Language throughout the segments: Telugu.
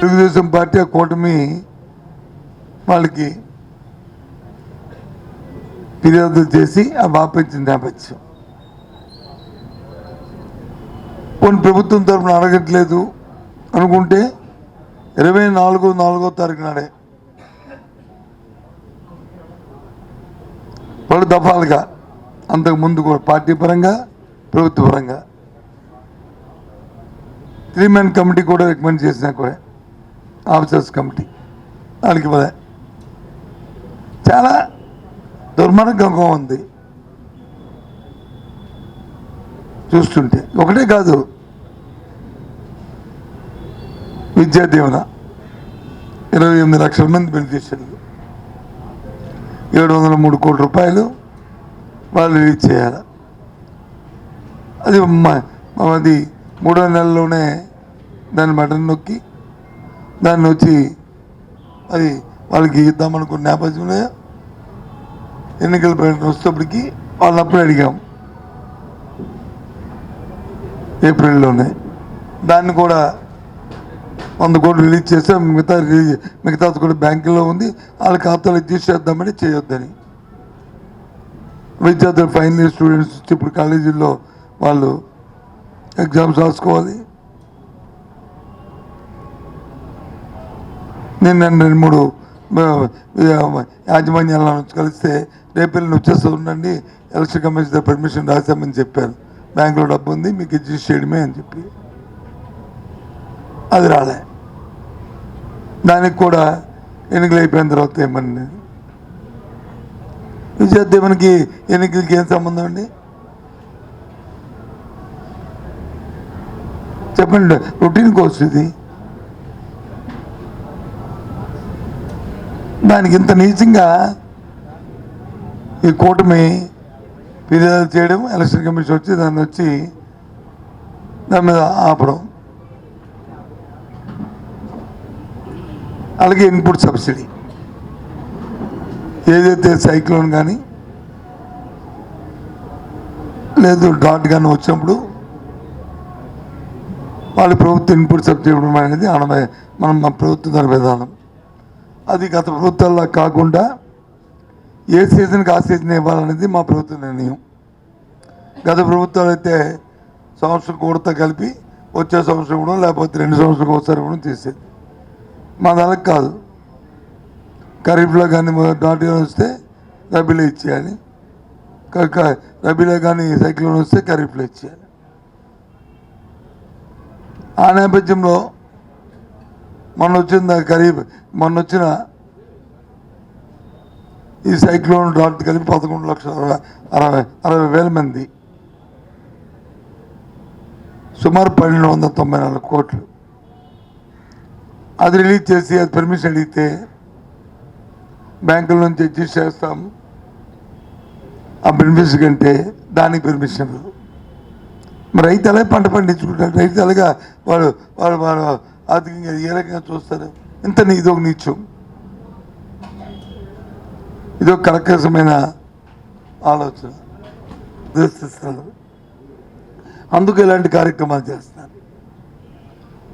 తెలుగుదేశం పార్టీ ఆ కూటమి వాళ్ళకి ఫిర్యాదు చేసి ఆ బాపించిన నేపథ్యం. కొన్ని ప్రభుత్వం తరఫున అడగట్లేదు అనుకుంటే ఇరవై నాలుగు నాలుగో తారీఖు నాడే పలు దఫాలుగా అంతకు ముందు కూడా పార్టీ పరంగా ప్రభుత్వ పరంగా. త్రీ మెన్ కమిటీ కూడా రికమెండ్ చేసినా కూడా ఆఫీసర్స్ కమిటీ. వాళ్ళకి ఇవ్వలే చాలా దుర్మార్గంగా ఉంది. చూస్తుంటే. ఒకటే కాదు. విద్యా దీవెన. ఇరవై ఎనిమిది లక్షల మంది బెనిఫిషియర్లు. ఏడు వందల మూడు కోట్ల రూపాయలు వాళ్ళు రిలీజ్ చేయాలి. అది అది మూడో నెలలోనే దాన్ని బటన్ నొక్కి దాన్ని వచ్చి అది వాళ్ళకి ఇద్దామనుకున్న నేపథ్యంలో ఎన్నికల ప్రకటన వచ్చేటప్పటికి వాళ్ళు అప్పుడు అడిగాం. ఏప్రిల్లోనే. దాన్ని కూడా వంద కోట్లు రిలీజ్ చేస్తే మిగతా రిలీజ్ మిగతా కూడా బ్యాంకులో ఉంది. వాళ్ళ ఖాతాలో తీసేద్దామని చేయొద్దని. విద్యార్థులు ఫైనల్ ఇయర్ స్టూడెంట్స్ ఇప్పుడు కాలేజీల్లో వాళ్ళు ఎగ్జామ్స్ రాసుకోవాలి. నేను రెండు మూడు యాజమాన్యాలను కలిస్తే రేపు వెళ్ళి వచ్చేస్తూ ఉండండి. ఎలక్షన్ కమిషన్ పర్మిషన్ రాసామని చెప్పారు. బ్యాంకులో డబ్బు ఉంది మీకు ఇచ్చి చేయడమే అని చెప్పి. అది రాలే. దానికి కూడా ఎన్నికలు అయిపోయిన తర్వాత ఏమని నేను విద్యార్థివనికి ఎన్నికలకి ఏం సంబంధం అండి? చెప్పండి రొటీన్ కోర్స్ ఇది. దానికి ఇంత నీచంగా ఈ కూటమి ఫిర్యాదు చేయడం ఎలక్షన్ కమిషన్ వచ్చి దాన్ని వచ్చి దాని మీద ఆపడం. అలాగే ఇన్పుట్ సబ్సిడీ. ఏదైతే సైక్లోన్ కానీ లేదు డాట్ కానీ వచ్చినప్పుడు వాళ్ళ ప్రభుత్వం ఇన్పుట్ సబ్సిడీ ఇవ్వడం అనేది ఆనమే మనం మన ప్రభుత్వం దాని విధానం అది గత ప్రభుత్వాల్లో కాకుండా ఏ సీజన్కి ఆ సీజన్ ఇవ్వాలనేది మా ప్రభుత్వ నిర్ణయం. గత ప్రభుత్వాలు అయితే సంవత్సరం కూడతో కలిపి వచ్చే సంవత్సరం కూడా లేకపోతే రెండు సంవత్సరాలకు ఒకసారి కూడా చేసేది మా దానికి కాదు. ఖరీఫ్లో కానీ నాటిలో వస్తే రబీలో ఇచ్చేయాలి. రబీలో కానీ సైక్లోన్ వస్తే ఖరీఫ్లో ఇచ్చేయాలి. ఆ నేపథ్యంలో మొన్న వచ్చిన ఖరీఫ్ మొన్న వచ్చిన ఈ సైక్లోన్ డాట్ కలిపి పదకొండు లక్షల అరవై అరవై అరవై వేల మంది. సుమారు పన్నెండు వందల తొంభై నాలుగు కోట్లు. అది రిలీజ్ చేసి అది పర్మిషన్ అడిగితే బ్యాంకుల నుంచి అడ్జస్ట్ చేస్తాం. ఆ బెనిఫిట్స్ కంటే దానికి పర్మిషన్ మరి రైతు అలాగే పంట పండించుకుంటారు రైతు అలాగా వాడు వాడు వాడు ఆర్థికంగా ఏ రకంగా చూస్తారు? ఇంత నీ- ఇదొక నీచం. ఒక కరకసమైన ఆలోచన. దృష్టిస్తారు అందుకు ఇలాంటి కార్యక్రమాలు చేస్తున్నారు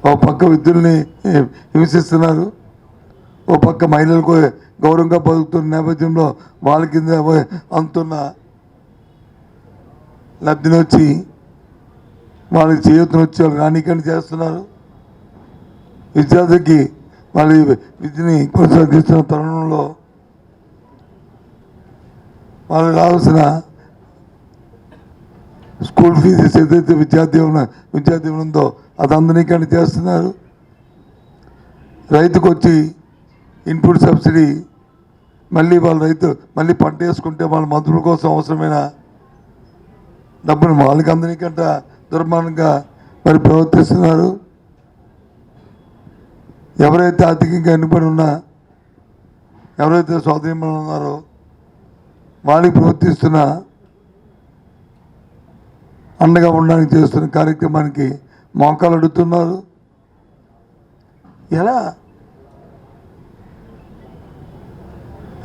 ఓ పక్క విద్యుల్ని హింసిస్తున్నారు. ఓ పక్క మహిళలకు గౌరవంగా బతుకుతున్న నేపథ్యంలో వాళ్ళ కింద అందుతున్న లబ్ధిని వచ్చి వాళ్ళకి చేయూతను వచ్చి వాళ్ళు రానికని చేస్తున్నారు. విద్యార్థికి వాళ్ళ విద్యని కొనసాగిస్తున్న తరుణంలో వాళ్ళకి రావాల్సిన స్కూల్ ఫీజెస్ ఏదైతే విద్యార్థి ఉన్న- విద్యార్థి ఉందో అది అందరికీ చేస్తున్నారు. రైతుకు వచ్చి ఇన్పుట్ సబ్సిడీ మళ్ళీ వాళ్ళు రైతు మళ్ళీ పంట వేసుకుంటే వాళ్ళ మందుల కోసం అవసరమైన డబ్బును వాళ్ళకి అందరికంట దుర్మార్గంగా మరి ప్రవర్తిస్తున్నారు. ఎవరైతే ఆర్థికంగా ఎన్నుపడి ఉన్నా ఎవరైతే స్వాధీనంలో ఉన్నారో వాళ్ళకి ప్రవర్తిస్తున్న అండగా ఉండడానికి చేస్తున్న కార్యక్రమానికి మోకాలు అడుగుతున్నారు. ఎలా?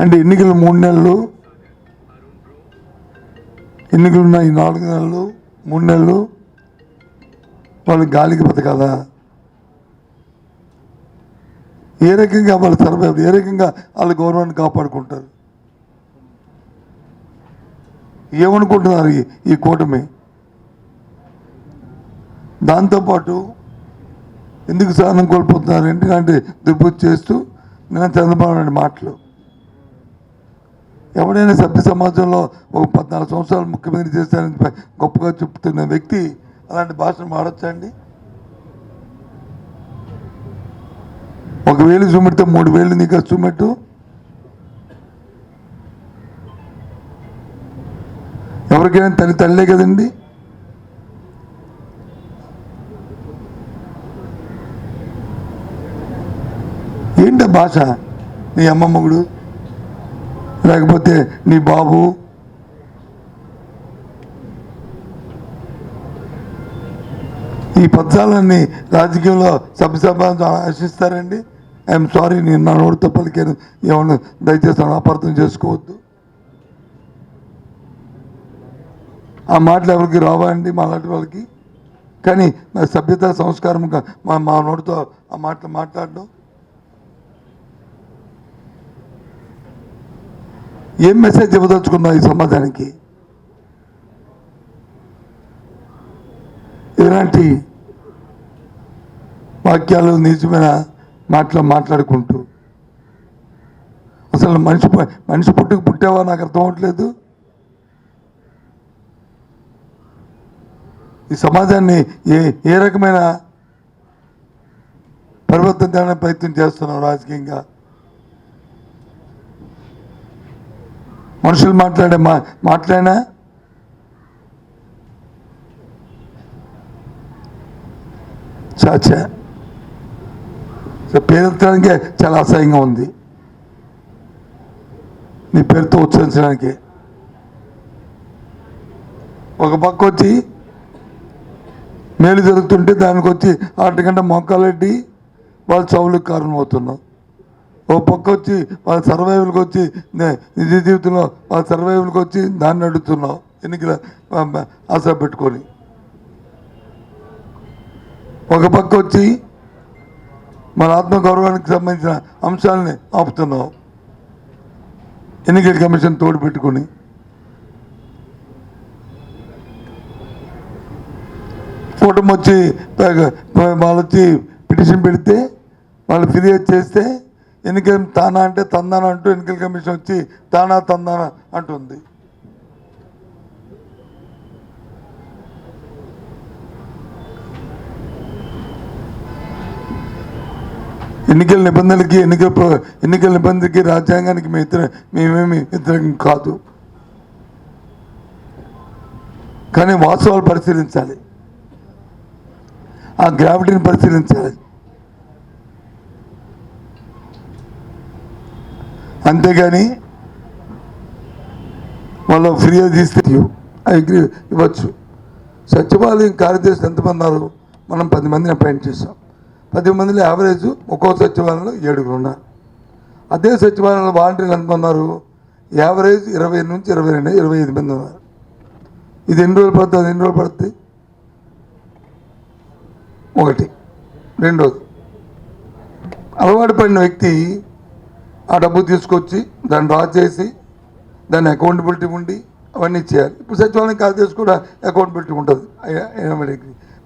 అంటే ఎన్నికలు మూడు నెలలు ఎన్నికలు ఉన్న ఈ నాలుగు నెలలు మూడు నెలలు వాళ్ళు గాలికి బతకాలా ఏ రకంగా వాళ్ళు సర్వైవ్ ఏ రకంగా వాళ్ళ గౌరవాన్ని కాపాడుకుంటారు? ఏమనుకుంటున్నారు ఈ కూటమి? దాంతోపాటు ఎందుకు సహనం కోల్పోతున్నారు? ఎందుకంటే దుర్బుద్ధి చేస్తూ నేను చంద్రబాబు నాయుడు మాటలు. ఎవడైనా సభ్య సమాజంలో ఒక పద్నాలుగు సంవత్సరాలు ముఖ్యమంత్రి చేశారని గొప్పగా చెప్తున్న వ్యక్తి అలాంటి భాషను వాడచ్చండి ఒక వేలు చూపెడితే మూడు వేలు నీకు చూపెట్టు ఎవరికైనా తల్లి తల్లే కదండి. ఏంటి భాష? నీ అమ్మ మొగుడు? లేకపోతే నీ బాబు? ఈ పద్యాలన్నీ రాజకీయంలో సభ్యసభ ఆశిస్తారండి. ఐఎమ్ సారీ నేను నా నోటితో పలికాను. ఏమన్నా దయచేసి అపార్థం చేసుకోవద్దు. ఆ మాటలు ఎవరికి రావా అండి మా లాంటి వాళ్ళకి. కానీ నా సభ్యత సంస్కారంగా మా మా నోటితో ఆ మాటలు మాట్లాడడం. ఏం మెసేజ్ ఇవ్వదలుచుకున్నా ఈ సమాజానికి? ఇలాంటి వాక్యాలు నిజమైన మాటలు మాట్లాడుకుంటూ. అసలు మనిషి మనిషి పుట్టుకు పుట్టావా నాకు అర్థం అవ్వట్లేదు ఈ సమాజాన్ని ఏ ఏ రకమైన పరివర్తన తేవడానికి ప్రయత్నం చేస్తున్నాం రాజకీయంగా? మనుషులు మాట్లాడే మా మాట్లాడినా? చాచా. సో చాలా అసహ్యంగా ఉంది. నీ పేరుతో ఉచ్చరించడానికి. ఒక పక్క వచ్చి మేలు జరుగుతుంటే దానికి వచ్చి ఆటకంటే మొక్కలెట్టి వాళ్ళ చౌలకు కారణమవుతున్నాం ఓ పక్క వచ్చి వాళ్ళ సర్వైవల్కి వచ్చి నే- నిజ జీవితంలో వాళ్ళ సర్వైవల్కి వచ్చి దాన్ని అడుగుతున్నావు ఎన్నికల ఆశ పెట్టుకొని. ఒక పక్క వచ్చి మన ఆత్మగౌరవానికి సంబంధించిన అంశాలని ఆపుతున్నావు. ఎన్నికల కమిషన్ తోడు పెట్టుకొని. కూటమి వచ్చి వాళ్ళు వచ్చి పిటిషన్ పెడితే వాళ్ళు ఫిర్యాదు చేస్తే ఎన్నికల తానా అంటే తందాన అంటూ ఎన్నికల కమిషన్ వచ్చి తానా తందాన అంటుంది. ఎన్నికల నిబంధనలకి ఎన్నికల ఎన్నికల నిబంధనలకి రాజ్యాంగానికి మేము ఇతర మేమేమి వ్యతిరేకం కాదు. కానీ వాస్తవాలు పరిశీలించాలి. ఆ గ్రావిటీని పరిశీలించాలి. అంతేగాని వాళ్ళు ఫిర్యాదు తీస్తే అగ్రి ఇవ్వచ్చు. సచివాలయం కార్యదర్శులు ఎంతమంది ఉన్నారు? మనం పది మందిని అపాయింట్ చేసాం పది మందిలో యావరేజ్ ఒక్కో సచివాలయంలో ఏడుగురు ఉన్నారు అదే సచివాలయంలో వాలంటీర్లు ఎంతమంది ఉన్నారు? యావరేజ్ ఇరవై నుంచి ఇరవై రెండు ఇరవై ఐదు మంది ఉన్నారు. ఇది ఎన్ని రోజులు పడుతుంది? ఎన్ని రోజులు పడుతుంది? ఒకటి. రెండోది అలవాటు పడిన వ్యక్తి ఆ డబ్బు తీసుకొచ్చి దాన్ని డ్రా చేసి దాన్ని అకౌంటబిలిటీ ఉండి అవన్నీ చేయాలి. ఇప్పుడు సచివాలయం కాదు కూడా అకౌంటబిలిటీ ఉంటుంది.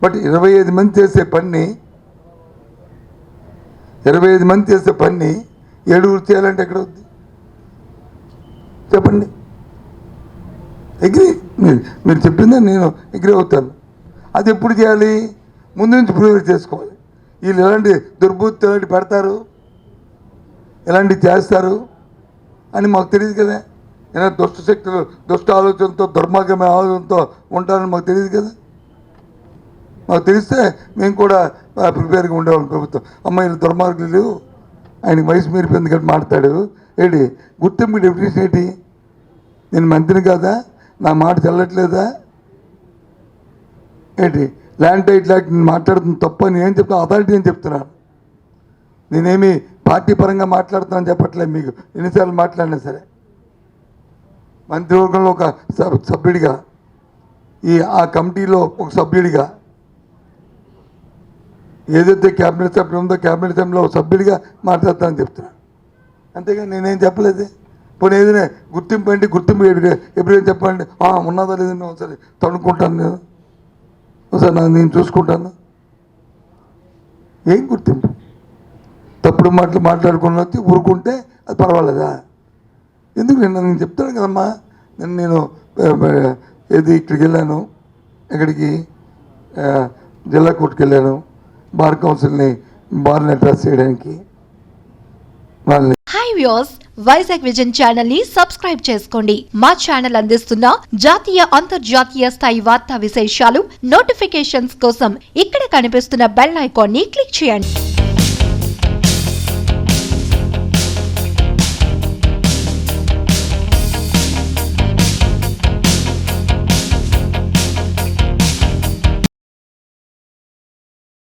బట్ ఇరవై ఐదు మంది చేసే పని ఇరవై ఐదు మంది చేసే పని ఏడుగురు చేయాలంటే ఎక్కడ అవుద్ది? చెప్పండి. ఎగ్రీ మీరు మీరు చెప్పిందే నేను ఎగ్రీ అవుతాను. అది ఎప్పుడు చేయాలి? ముందు నుంచి ప్రిపేర్ చేసుకోవాలి. వీళ్ళు ఎలాంటి దుర్బుద్ధి ఎలాంటి పెడతారు? ఎలాంటి చేస్తారు? అని మాకు తెలియదు కదా. ఏదైనా దుష్ట శక్తులు దుష్ట ఆలోచనతో దుర్మార్గమైన ఆలోచనతో ఉంటారని మాకు తెలియదు కదా. మాకు తెలిస్తే మేము కూడా ప్రిపేర్గా ఉండేవాళ్ళు ప్రభుత్వం. అమ్మాయిలు దుర్మార్గులు ఆయనకి వయసు మీరిపోయింది కాబట్టి మాట్లాడు ఏంటి గుర్తింపు డెఫినేషన్ ఏంటి? నేను మంత్రిని కాదా? నా మాట చెల్లట్లేదా? ఏంటి? ల్యాండ్ టైట్ లాక్ నేను మాట్లాడుతున్న తప్పు అని ఏం చెప్తాను అథారిటీ అని చెప్తున్నాను. నేనేమి పార్టీ పరంగా మాట్లాడుతున్నాను చెప్పట్లేదు మీకు. ఎన్నిసార్లు మాట్లాడినా సరే. మంత్రివర్గంలో ఒక సబ్ సభ్యుడిగా ఈ ఆ కమిటీలో ఒక సభ్యుడిగా ఏదైతే క్యాబినెట్ సభ్యులు ఉందో క్యాబినెట్ సభ్యులో సభ్యుడిగా మాట్లాడతానని చెప్తున్నా. అంతేగా నేనేం చెప్పలేదు? పోనీ ఏదైనా గుర్తింపు అండి గుర్తింపు ఎప్పుడైనా చెప్పండి. ఉన్నదో ఉన్నదా లేదని ఒకసారి తడుకుంటాను నేను. ఒకసారి నేను చూసుకుంటాను. ఏం గుర్తింపు? తప్పుడు మాటలు మాట్లాడుకున్న వచ్చి ఊరుకుంటే అది పర్వాలేదా? ఎందుకు నేను నేను చెప్తాను కదమ్మా? నేను నేను ఏది ఇక్కడికి వెళ్ళాను? ఎక్కడికి? జిల్లా కోర్టుకు వెళ్ళాను. బార్ కౌన్సిల్ని బార్ని అడ్రస్ చేయడానికి వాళ్ళని హాయ్ వ్యూస్ వైజాగ్ విజన్ ఛానల్ని సబ్స్క్రైబ్ చేసుకోండి. మా ఛానల్ అందిస్తున్న జాతీయ అంతర్జాతీయ స్థాయి వార్తా విశేషాలు నోటిఫికేషన్స్ కోసం ఇక్కడ కనిపిస్తున్న బెల్ ఐకాన్ని క్లిక్ చేయండి.